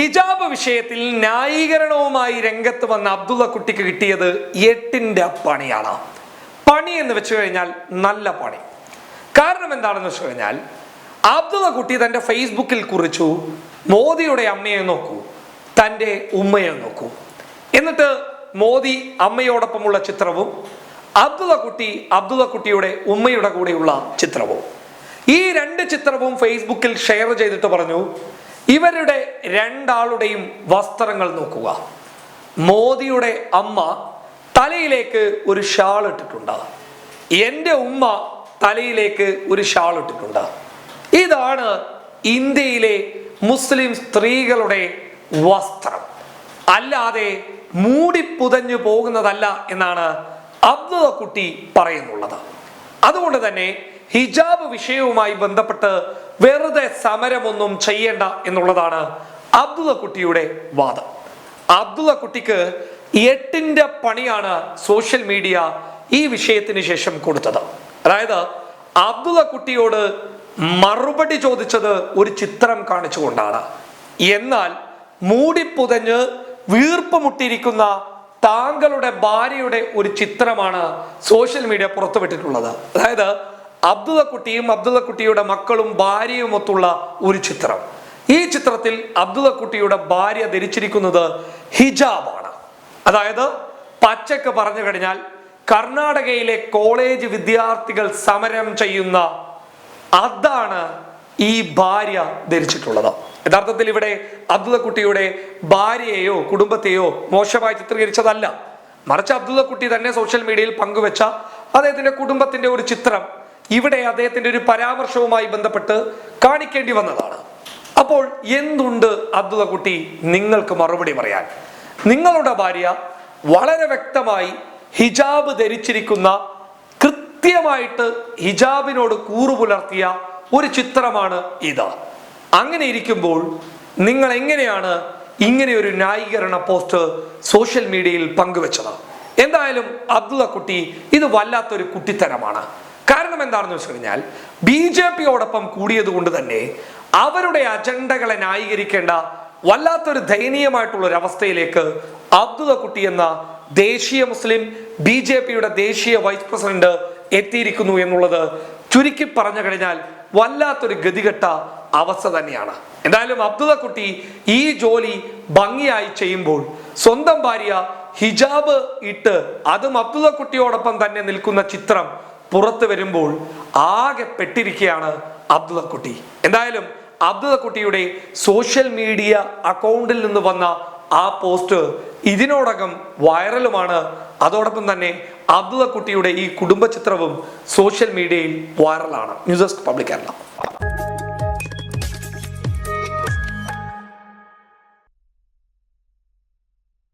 ഹിജാബ് വിഷയത്തിൽ ന്യായീകരണവുമായി രംഗത്ത് വന്ന അബ്ദുള്ള കുട്ടിക്ക് കിട്ടിയത് എട്ടിന്റെ പണിയാണ്. പണി എന്ന് വെച്ചു കഴിഞ്ഞാൽ നല്ല പണി. കാരണം എന്താണെന്ന് വെച്ച് കഴിഞ്ഞാൽ അബ്ദുള്ള കുട്ടി തന്റെ ഫേസ്ബുക്കിൽ കുറിച്ചു മോദിയുടെ അമ്മയെ നോക്കൂ തന്റെ ഉമ്മയെ നോക്കൂ. എന്നിട്ട് മോദി അമ്മയോടൊപ്പമുള്ള ചിത്രവും അബ്ദുള്ള കുട്ടി അബ്ദുള്ള കുട്ടിയുടെ ഉമ്മയുടെ കൂടെയുള്ള ചിത്രവും. ഈ രണ്ട് ചിത്രവും ഫേസ്ബുക്കിൽ ഷെയർ ചെയ്തിട്ട് പറഞ്ഞു ഇവരുടെ രണ്ടാളുടെയും വസ്ത്രങ്ങൾ നോക്കുക. മോദിയുടെ അമ്മ തലയിലേക്ക് ഒരു ഷാൾ ഇട്ടിട്ടുണ്ട്. എന്റെ ഉമ്മ തലയിലേക്ക് ഒരു ഷാൾ ഇട്ടിട്ടുണ്ട്. ഇതാണ് ഇന്ത്യയിലെ മുസ്ലിം സ്ത്രീകളുടെ വസ്ത്രം. അല്ലാതെ മൂടിപ്പുതഞ്ഞു പോകുന്നതല്ല എന്നാണ് അബ്ദുള്ള കുട്ടി പറയുന്നുള്ളത്. അതുകൊണ്ട് തന്നെ ഹിജാബ് വിഷയവുമായി ബന്ധപ്പെട്ട് വെറുതെ സമരമൊന്നും ചെയ്യേണ്ട എന്നുള്ളതാണ് അബ്ദുള്ള കുട്ടിയുടെ വാദം. അബ്ദുള്ള കുട്ടിക്ക് എട്ടിന്റെ പണിയാണ് സോഷ്യൽ മീഡിയ ഈ വിഷയത്തിന് ശേഷം കൊടുത്തത്. അതായത് അബ്ദുള്ള കുട്ടിയോട് മറുപടി ചോദിച്ചത് ഒരു ചിത്രം കാണിച്ചുകൊണ്ടാണ്. എന്നാൽ മൂടിപ്പുതഞ്ഞ് വീർപ്പുമുട്ടിയിരിക്കുന്ന താങ്കളുടെ ഭാര്യയുടെ ഒരു ചിത്രമാണ് സോഷ്യൽ മീഡിയ പുറത്തുവിട്ടിട്ടുള്ളത്. അതായത് അബ്ദുള്ള കുട്ടിയും അബ്ദുള്ള കുട്ടിയുടെ മക്കളും ഭാര്യയും ഒത്തുള്ള ഒരു ചിത്രം. ഈ ചിത്രത്തിൽ അബ്ദുള്ള കുട്ടിയുടെ ഭാര്യ ധരിച്ചിരിക്കുന്നത് ഹിജാബാണ്. അതായത് പച്ചക്ക് പറഞ്ഞു കഴിഞ്ഞാൽ കർണാടകയിലെ കോളേജ് വിദ്യാർത്ഥികൾ സമരം ചെയ്യുന്ന അതാണ് ഈ ഭാര്യ ധരിച്ചിട്ടുള്ളത്. യഥാർത്ഥത്തിൽ ഇവിടെ അബ്ദുള്ള കുട്ടിയുടെ ഭാര്യയെയോ കുടുംബത്തെയോ മോശമായി ചിത്രീകരിച്ചതല്ല. മറിച്ച് അബ്ദുള്ള കുട്ടി തന്നെ സോഷ്യൽ മീഡിയയിൽ പങ്കുവെച്ച അദ്ദേഹത്തിന്റെ കുടുംബത്തിന്റെ ഒരു ചിത്രം ഇവിടെ അദ്ദേഹത്തിന്റെ ഒരു പരാമർശവുമായി ബന്ധപ്പെട്ട് കാണിക്കേണ്ടി വന്നതാണ്. അപ്പോൾ എന്തുണ്ട് അബ്ദുള്ള കുട്ടി നിങ്ങൾക്ക് മറുപടി പറയാൻ? നിങ്ങളുടെ ഭാര്യ വളരെ വ്യക്തമായി ഹിജാബ് ധരിച്ചിരിക്കുന്ന കൃത്യമായിട്ട് ഹിജാബിനോട് കൂറു പുലർത്തിയ ഒരു ചിത്രമാണ് ഇത്. അങ്ങനെ ഇരിക്കുമ്പോൾ നിങ്ങൾ എങ്ങനെയാണ് ഇങ്ങനെ ഒരു ന്യായീകരണ പോസ്റ്റ് സോഷ്യൽ മീഡിയയിൽ പങ്കുവെച്ചത്? എന്തായാലും അബ്ദുള്ള കുട്ടി ഇത് വല്ലാത്തൊരു കുട്ടിത്തരമാണ് കാരണം എന്താണെന്ന് വെച്ച് കഴിഞ്ഞാൽ ബി ജെ പിയോടൊപ്പം കൂടിയത് കൊണ്ട് തന്നെ അവരുടെ അജണ്ടകളെ ന്യായീകരിക്കേണ്ട വല്ലാത്തൊരു ദയനീയമായിട്ടുള്ള ഒരു അവസ്ഥയിലേക്ക് അബ്ദുദക്കുട്ടി കുട്ടി എന്ന ദേശീയ മുസ്ലിം ബി ജെ പിയുടെ ദേശീയ വൈസ് പ്രസിഡന്റ് എത്തിയിരിക്കുന്നു എന്നുള്ളത് ചുരുക്കി പറഞ്ഞു കഴിഞ്ഞാൽ വല്ലാത്തൊരു ഗതികെട്ട അവസ്ഥ തന്നെയാണ്. എന്തായാലും അബ്ദുദക്കുട്ടി കുട്ടി ഈ ജോലി ഭംഗിയായി ചെയ്യുമ്പോൾ സ്വന്തം ഭാര്യ ഹിജാബ് ഇട്ട് അതും അബ്ദുദക്കുട്ടിയോടൊപ്പം തന്നെ നിൽക്കുന്ന ചിത്രം പുറത്തു വരുമ്പോൾ ആകെ പെട്ടിരിക്കുകയാണ് അബ്ദുള്ളക്കുട്ടി എന്തായാലും അബ്ദുള്ളക്കുട്ടിയുടെ സോഷ്യൽ മീഡിയ അക്കൗണ്ടിൽ നിന്ന് വന്ന ആ പോസ്റ്റ് ഇതിനോടകം വൈറലുമാണ് അതോടൊപ്പം തന്നെ അബ്ദുള്ളക്കുട്ടിയുടെ ഈ കുടുംബ ചിത്രവും സോഷ്യൽ മീഡിയയിൽ വൈറലാണ് ന്യൂസ് ഡെസ്ക് പബ്ലിക് കേരള.